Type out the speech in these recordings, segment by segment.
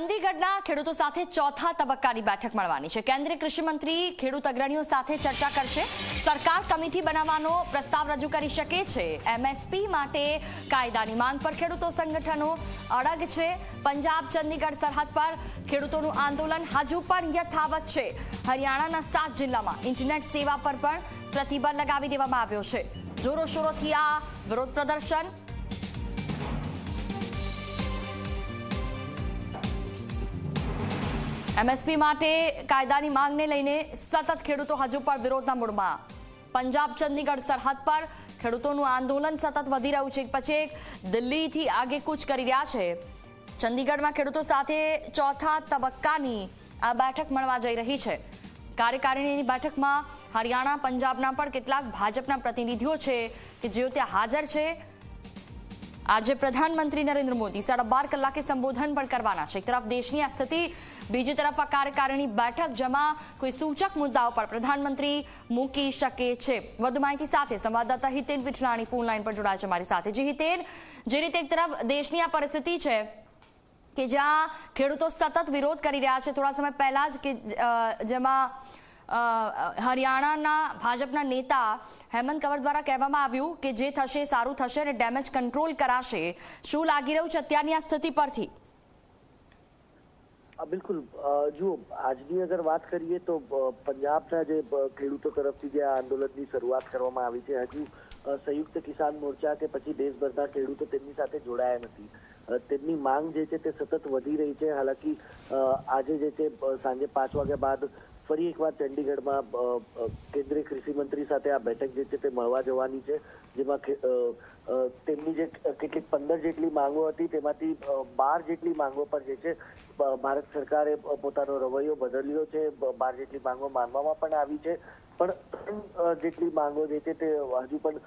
ચંદીગઢના ખેડૂતો સાથે ચોથા તબક્કાની બેઠક મળવાની છે. કેન્દ્રીય કૃષિમંત્રી ખેડૂત અગ્રણીઓ સાથે ચર્ચા કરશે. સરકાર કમિટી બનાવવાનો પ્રસ્તાવ રજૂ કરી શકે છે. એમએસપી માટે કાયદાની માંગ પર ખેડૂતો સંગઠનો અડગ છે. પંજાબ, ચંદીગઢ સરહદ પર ખેડૂતોનું આંદોલન હજુ પણ યથાવત છે. હરિયાણાના સાત જિલ્લામાં ઇન્ટરનેટ સેવા પર પણ પ્રતિબંધ લગાવી દેવામાં આવ્યો છે. જોરોશોરોથી આ વિરોધ પ્રદર્શન એમએસપી માટે કાયદાની માંગને લઈને સતત ખેડૂતો હજુ પણ વિરોધના મૂળમાં. પંજાબ, ચંદીગઢ સરહદ પર ખેડૂતોનું આંદોલન સતત વધી રહ્યું છે. પછી એક દિલ્હીથી આગેકૂચ કરી રહ્યા છે. ચંદીગઢમાં ખેડૂતો સાથે ચોથા તબક્કાની આ બેઠક મળવા જઈ રહી છે. કાર્યકારિણીની બેઠકમાં હરિયાણા, પંજાબના પણ કેટલાક ભાજપના પ્રતિનિધિઓ છે કે જેઓ ત્યાં હાજર છે. આજે પ્રધાનમંત્રી નરેન્દ્ર મોદી સાડા બાર કલાકે સંબોધન પણ કરવાના છે. એક તરફ દેશની આ સ્થિતિ, બીજી તરફ આ કાર્યકારીણી બેઠક જેમાં કોઈ સૂચક મુદ્દાઓ પર પ્રધાનમંત્રી મૂકી શકે છે. વધુ માહિતી સાથે સંવાદદાતા હિતેન વિઠલાણી ફોન લાઈન પર જોડાય છે મારી સાથે. જે હિતેન, જે રીતે એક તરફ દેશની આ પરિસ્થિતિ છે કે જ્યાં ખેડૂતો સતત વિરોધ કરી રહ્યા છે. થોડા સમય પહેલા જ કે જેમાં હરિયાણાના ભાજપના નેતા હેમંત કંવર દ્વારા કહેવામાં આવ્યું કે જે થશે સારું થશે અને ડેમેજ કંટ્રોલ કરાશે. શું લાગી રહ્યું છે અત્યારની આ સ્થિતિ પરથી? બિલકુલ. જુઓ, આજની અગર વાત કરીએ તો પંજાબના જે ખેડૂતો તરફથી જે આંદોલનની શરૂઆત કરવામાં આવી છે, હજુ સંયુક્ત કિસાન મોરચા કે પછી દેશભરના ખેડૂતો તેમની સાથે જોડાયા નથી. તેમની માંગ જે છે તે સતત વધી રહી છે. હાલાકી આજે જે છે સાંજે પાંચ વાગ્યા બાદ ફરી એકવાર ચંડીગઢમાં કેન્દ્રીય કૃષિ મંત્રી સાથે આ બેઠક જે છે તે મળવા જવાની છે, જેમાં તેમની જે કેટલીક પંદર જેટલી માંગો હતી તેમાંથી બાર જેટલી માંગો પર જે છે ભારત સરકારે પોતાનો રવૈયો બદલ્યો છે બાર જેટલી માંગો માનવામાં પણ આવી છે. પણ જેટલી માંગો જે છે તે હજુ પણ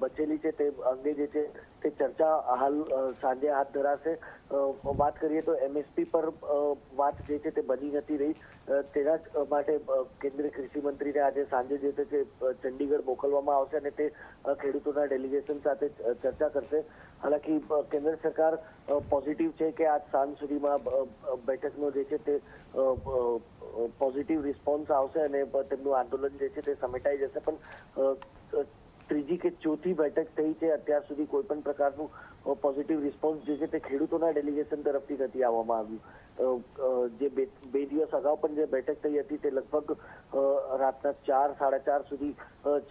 બચેલી છે, તે અંગે જે છે તે ચર્ચા હાલ સાંજે હાથ ધરાશે. વાત કરીએ તો એમએસપી પર વાત જે છે તે બની નથી રહી. તેના જ માટે કેન્દ્રીય કૃષિ મંત્રીને આજે સાંજે જે છે તે ચંડીગઢ મોકલવામાં આવશે અને તે ખેડૂતોના ડેલિગેશન સાથે ચર્ચા કરશે. હાલાકી કેન્દ્ર સરકાર પોઝિટિવ છે કે આજ સાંજ સુધીમાં બેઠકનો જે છે તે પોઝિટિવ રિસ્પોન્સ આવશે અને તેમનું આંદોલન જે છે તે સમેટાઈ જશે પણ ત્રીજી કે ચોથી બેઠક થઈ છે અત્યાર સુધી કોઈ પણ પ્રકારનું પોઝિટિવ રિસ્પોન્સ જે છે તે ખેડૂતોના ડેલિગેશન તરફથી નથી આવવામાં આવ્યું. જે બે દિવસ અગાઉ પણ જે બેઠક થઈ હતી તે લગભગ રાતના ચાર સાડા ચાર સુધી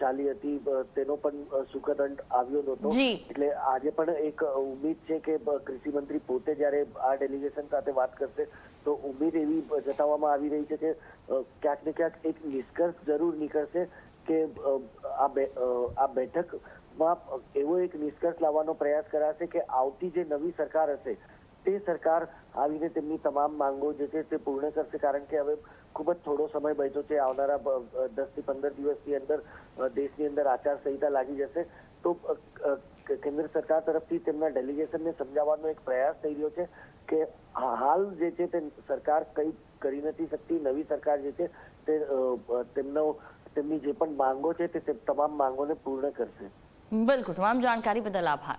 ચાલી હતી. તેનો પણ સુખદ અંત આવ્યો નહોતો. એટલે આજે પણ એક ઉમ્મીદ છે કે કૃષિ મંત્રી પોતે જ્યારે આ ડેલિગેશન સાથે વાત કરશે તો ઉમ્મીદ એવી જતાવવામાં આવી રહી છે કે ક્યાંક ને ક્યાંક એક નિષ્કર્ષ જરૂર નીકળશે કે આ બેઠકમાં એવો એક નિષ્કર્ષ લાવવાનો પ્રયાસ કરાશે કે આવતી જે નવી સરકાર હશે, તે સરકાર આવીને તેમની તમામ માંગો જે છે તે પૂર્ણ કરશે. કારણ કે હવે ખૂબ જ થોડો સમય બચ્યો છે. આવનારા દસથી પંદર દિવસની અંદર દેશની અંદર આચારસંહિતા લાગી જશે. તો કેન્દ્ર સરકાર તરફથી તેમના ડેલિગેશનને સમજાવવાનો એક પ્રયાસ થઈ રહ્યો છે કે હાલ જે છે તે સરકાર કંઈ કરી નથી શકતી. નવી સરકાર જે છે તે તેમનો તેમની જે પણ માંગો છે તે તમામ માંગોને પૂર્ણ કરશે. બિલકુલ, તમામ જાણકારી બદલ આભાર.